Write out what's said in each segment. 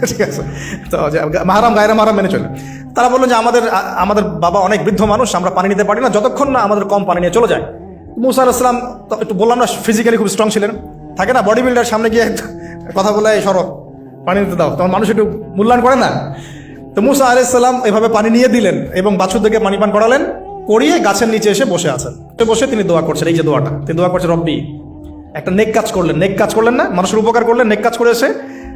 ঠিক আছে? তো মাহারাম, গায়রা মাহারাম মেনে চলে। তারা বলল যে আমাদের আমাদের বাবা অনেক বৃদ্ধ মানুষ, আমরা পানি নিতে পারি না, যতক্ষণ না আমাদের কম পানি নিয়ে চলে যায়। মুসা আলাহিসাম একটু বললাম না ফিজিক্যালি খুব স্ট্রং ছিলেন। থাকে না বডি বিল্ডার সামনে গিয়ে কথা বলে, "এই সরব পানি নিতে দাও। তখন মানুষ একটু মূল্যায়ন করে না। তো মুসা আলাইসাল্লাম এভাবে পানি নিয়ে দিলেন এবং বাছুরদেরকে পানি পান করালেন, করিয়ে গাছের নিচে এসে বসে আছেন। তো বসে তিনি দোয়া করছেন, এই যে দোয়াটা। তিনি দোয়া করছেন, রব্বি, একটা নেক কাজ করলেন। নেক কাজ করলেন না, মানুষের উপকার করলেন, নেক কাজ করে এসে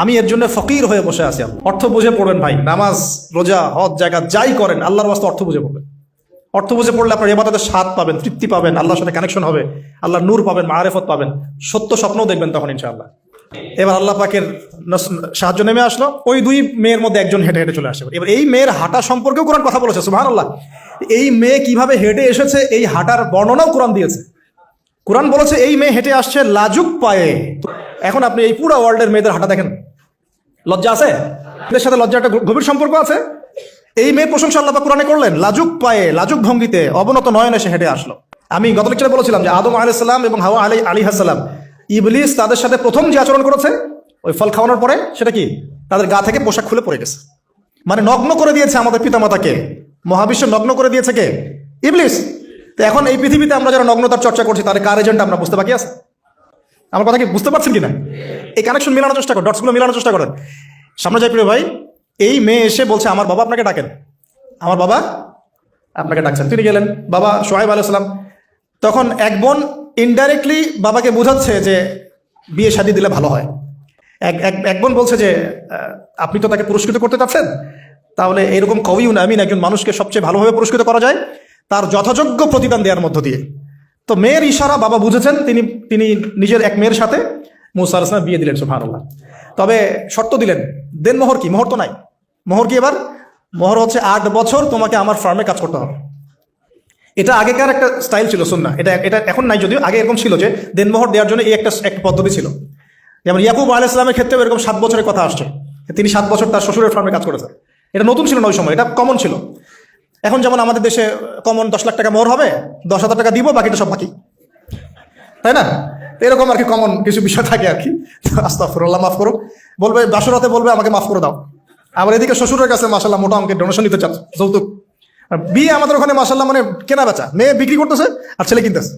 আমি এর জন্য ফকির হয়ে বসে আছি অর্থ বুঝে পড়বেন ভাই, নামাজ, রোজা, হজ জায়গা যাই করেন, আল্লাহর বাস্তে অর্থ বুঝে পড়বেন। অর্থ বুঝে পড়লে আপনার এবাদতের স্বাদ পাবেন, তৃপ্তি পাবেন, আল্লাহর সাথে কানেকশন হবে, আল্লাহর নূর পাবেন, মারেফত পাবেন। সত্য স্বপ্নও দেখবেন তখন, ইনশাআল্লাহ। এবার আল্লাহ পাকের সাহায্য নেমে আসলো, ওই দুই মেয়ের মধ্যে একজন হেঁটে হেঁটে চলে আসে। এবার এই মেয়ের হাঁটা সম্পর্কেও কোরআন কথা বলেছে সুহান আল্লাহ এই মেয়ে কীভাবে হেঁটে এসেছে, এই হাঁটার বর্ণনাও কোরআন দিয়েছে। কোরআন বলেছে, এই মেয়ে হেঁটে আসছে লাজুক পায়ে। এখন আপনি এই পুরো ওয়ার্ল্ডের মেয়েদের হাঁটা দেখেন। লজ্জা আছে? এদের সাথে লজ্জা একটা গভীর সম্পর্ক আছে? এই মেয়ে প্রশংসা আল্লাহ কোরআনে করলেন, লাজুক পায়ে, লাজুক ভঙ্গিতে, অবনত নয়নে সে হেঁটে আসলো। আমি গত লেকচারে বলেছিলাম যে আদম আলাইসাল্লাম এবং হাওয়া আলী আলী হাসালাম ইবলিস তাদের সাথে প্রথম যে আচরণ করেছে, ওই ফল খাওয়ানোর পরে সেটা কি? তাদের গা থেকে পোশাক খুলে পড়ে গেছে। মানে নগ্ন করে দিয়েছে আমাদের পিতামাতাকে। মহাবিশ্ব নগ্ন করে দিয়েছে কে? ইবলিস। তো এখন এই পৃথিবীতে আমরা যারা নগ্নতার চর্চা করছি, তাদের কার এজেন্ট আমরা বুঝতে বাকি আছে? আমার কথা কি বুঝতে পারছেন কিনা? এই কানেকশন মেলানোর চেষ্টা করেন ডটসগুলো মেলানোর চেষ্টা করেন। সামনে যাই প্রিয় ভাই, এই মেয়ে এসে বলছে, আমার বাবা আপনাকে ডাকেন। আমার বাবা আপনাকে ডাকছেন। তিনি গেলেন, বাবা সোহাইব আলাইসালাম তখন এক বোন ইনডাইরেক্টলি বাবাকে বোঝাচ্ছে যে বিয়ে শাদী দিলে ভালো হয়। এক এক বোন বলছে যে আপনি তো তাকে পুরস্কৃত করতে চাচ্ছেন? তাহলে এরকম কবিউন আমিন একজন মানুষকে সবচেয়ে ভালোভাবে পুরস্কৃত করা যায়। তার যথাযোগ্য প্রতিদান দেওয়ার মধ্য দিয়ে তো মেয়ের ইশারা বাবা বুঝেছেন, তিনি তিনি নিজের এক মেয়ের সাথে মুসা আলাইসলাম বিয়ে দিলেন সুফানুল্লাহ তবে শর্ত দিলেন, দেন মোহর কি? মোহর তো নাই। মোহর কি এবার? মোহর হচ্ছে আট বছর তোমাকে আমার ফার্মে কাজ করতে হবে। এটা আগেকার একটা স্টাইল ছিল শুন না এটা এটা এখন নাই যদিও, আগে এরকম ছিল যে দেনমোহর দেওয়ার জন্য এই একটা একটা পদ্ধতি ছিল। যেমন ইয়াকুব আলাহ ইসলামের ক্ষেত্রেও এরকম সাত বছরের কথা আসছে। তিনি সাত বছর তার শ্বশুরের ফার্মে কাজ করেছেন। এটা নতুন ছিল না ওই সময়, এটা কমন ছিল। এখন যেমন আমাদের দেশে কমন দশ লাখ টাকা মোহর হবে, দশ হাজার টাকা দিব, বাকিটা সব বাকি। তাই না? এরকম আর কি কমন কিছু বিষয় থাকে আর কি। আস্তাফরুল্লাহ মাফ করো বলবে, বাসরাতে বলবে, আমাকে মাফ করে দাও। আবার এদিকে শ্বশুরের কাছে মাসাল্লাহ মোটা আমাকে ডোনেশন নিতে চান, যৌতুক। বিয়ে আমাদের ওখানে মাসাল্লাহ মানে কেনা বেচা। মেয়ে বিক্রি করতেছে আর ছেলে কিনতেছে।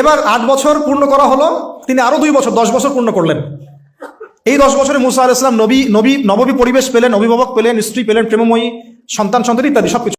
এবার আট বছর পূর্ণ করা হলো, তিনি আরও দুই বছর, দশ বছর পূর্ণ করলেন। এই দশ বছরে মুসা আলাইসলাম নবী নবী, নববী পরিবেশ পেলেন, অভিভাবক পেলেন, স্ত্রী পেলেন, প্রেমময়ী সন্তান সন্তান ইত্যাদি সবকিছু।